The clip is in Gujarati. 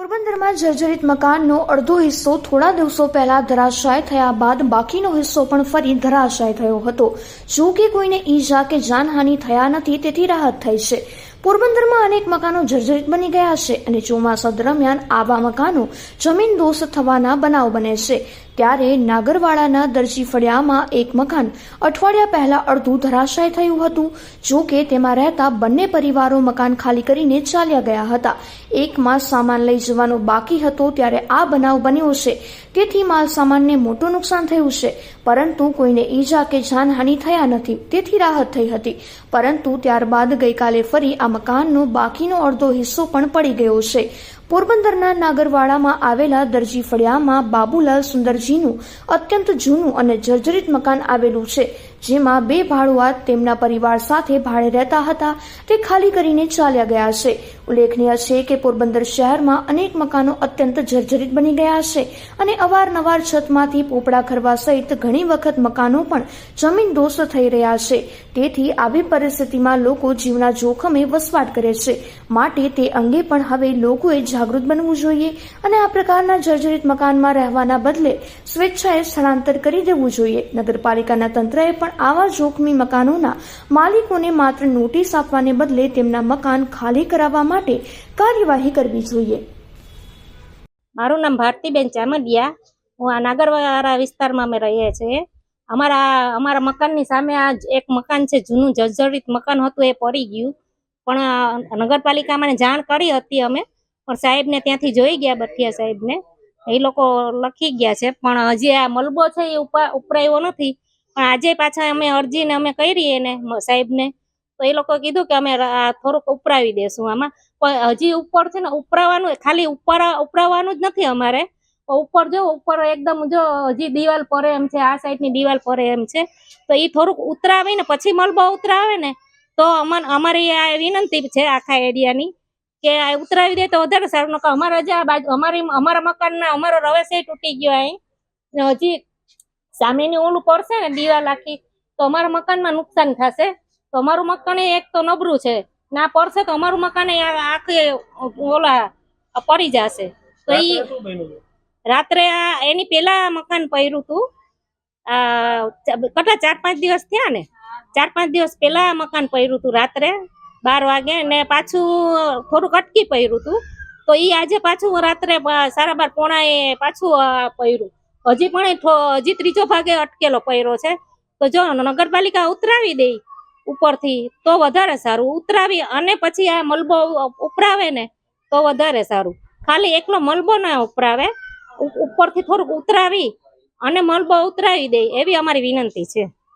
પોરબંદરમાં જર્જરિત મકાનનો અડધો હિસ્સો થોડા દિવસો પહેલા ધરાશાય થયા બાદ બાકીનો હિસ્સો પણ ફરી ધરાશાય થયો હતો. જો કે કોઈને ઈજા કે જાનહાનિ થયા નથી, તેથી રાહત થઈ છે. પોરબંદરમાં અનેક મકાનો જર્જરિત બની ગયા છે અને ચોમાસા દરમિયાન આવા મકાનો જમીન દોષ થવાના બનાવ બને છે. ત્યારે નાગરવાડાના દરજી ફળિયામાં એક મકાન અઠવાડિયા પહેલા અડધું ધરાશાય થયું હતું. જો કે તેમાં રહેતા બંને પરિવારો મકાન ખાલી કરીને ચાલ્યા ગયા હતા. એક માસ સામાન લઈ જવાનો બાકી હતો ત્યારે આ બનાવ બન્યો છે. તેથી માલ સામાનને મોટું નુકસાન થયું છે. પરંતુ કોઈને ઈજા કે જાનહાનિ થયા નથી. તેથી રાહત થઈ હતી. પરંતુ ત્યારબાદ ગઈકાલે ફરી આ મકાનનો બાકીનો અડધો હિસ્સો પણ પડી ગયો છે. પોરબંદરના નાગરવાડામાં આવેલા દરજી ફળિયામાં બાબુલાલ સુંદરજીનું અત્યંત જૂનું અને જર્જરિત મકાન આવેલું છે, જેમાં બે ભાડુઆત તેમના પરિવાર સાથે ભાડે રહેતા હતા, તે ખાલી કરીને ચાલ્યા ગયા છે. ઉલ્લેખનીય છે કે પોરબંદર શહેરમાં અનેક મકાનો અત્યંત જર્જરિત બની ગયા છે અને અવારનવાર છતમાંથી પોપડા ખરવા સહિત ઘણી વખત મકાનો પણ જમીન દોષ થઈ રહ્યા છે. તેથી આવી પરિસ્થિતિમાં લોકો જીવના જોખમે વસવાટ કરે છે. માટે તે અંગે પણ હવે લોકોએ જાગૃત બનવું જોઈએ અને આ પ્રકારના જર્જરિત મકાનમાં રહેવાના બદલે સ્વેચ્છાએ સ્થળાંતર કરી દેવું જોઈએ. નગરપાલિકાના તંત્રએ પણ આવા જોખમી મકાનોના માલિકોને માત્ર નોટિસ આપવાને બદલે તેમના મકાન ખાલી કરાવવા માટે કાર્યવાહી કરવી જોઈએ. મારું નામ ભારતીબેન ચામડિયા. હું આ નાગરવાળા વિસ્તારમાં અમે રહીએ છીએ. અમારા અમારા મકાનની સામે આ એક મકાન છે, જૂનું જર્જરિત મકાન હતું, એ પડી ગયું. પણ નગરપાલિકામાં જાણ કરી હતી અમે. પણ સાહેબને ત્યાંથી જોઈ ગયા બઠિયા સાહેબને. એ લોકો લખી ગયા છે, પણ હજી આ મલબો છે એ ઉપા- ઉપરાયો નથી. પણ આજે પાછા અમે અરજીને અમે કરી એને સાહેબને. તો એ લોકો કીધું કે અમે થોડુંક ઉપરાવી દેશું આમાં. પણ હજી ઉપર છે ને, ઉપરાવાનું, ખાલી ઉપર, ઉપરાવાનું જ નથી અમારે. ઉપર જો, ઉપર એકદમ જો હજી દિવાલ પરે એમ છે, આ સાઈડની દિવાલ પરે એમ છે. તો એ થોડુંક ઉતરાવીને, પછી મલબો ઉતરાવે ને, તો અમન, અમારી આ વિનંતી છે આખા એરિયાની. કે ઉતરાવી દે તો વધારે સારું. નકર અમારા જે આ બાજુ અમારી અમારા મકાનના અમારો રવેશ તૂટી ગયો અહીં. હજી સામેની ઓલું પડશે ને દીવાલ આખી તો અમારા મકાનમાં નુકસાન થશે. તો અમારું મકાન એક તો નબળું છે. ના પડશે તો અમારું મકાન આખે ઓલા પડી જશે. તો એ રાત્રે આ એની પેલા મકાન પહેર્યું હતું કેટલા ચાર પાંચ દિવસ થયા ને? ચાર પાંચ દિવસ પેલા મકાન પહેર્યું હતું રાત્રે. બાર વાગે ને પાછું થોડુંક અટકી પડ્યું હતું તો એ આજે પાછું રાત્રે સારા બાર પોણાએ પાછું પહેર્યું હજી પણ હજી ત્રીજો ભાગે અટકેલો પડ્યો છે. તો જો નગરપાલિકા ઉતરાવી દે ઉપરથી, તો વધારે સારું. ઉતરાવી અને પછી આ મલબો ઉપરાવે ને, તો વધારે સારું. ખાલી એકલો મલબો ના ઉપરાવે. ઉપરથી થોડુંક ઉતરાવી અને મલબો ઉતરાવી દે એવી અમારી વિનંતી છે.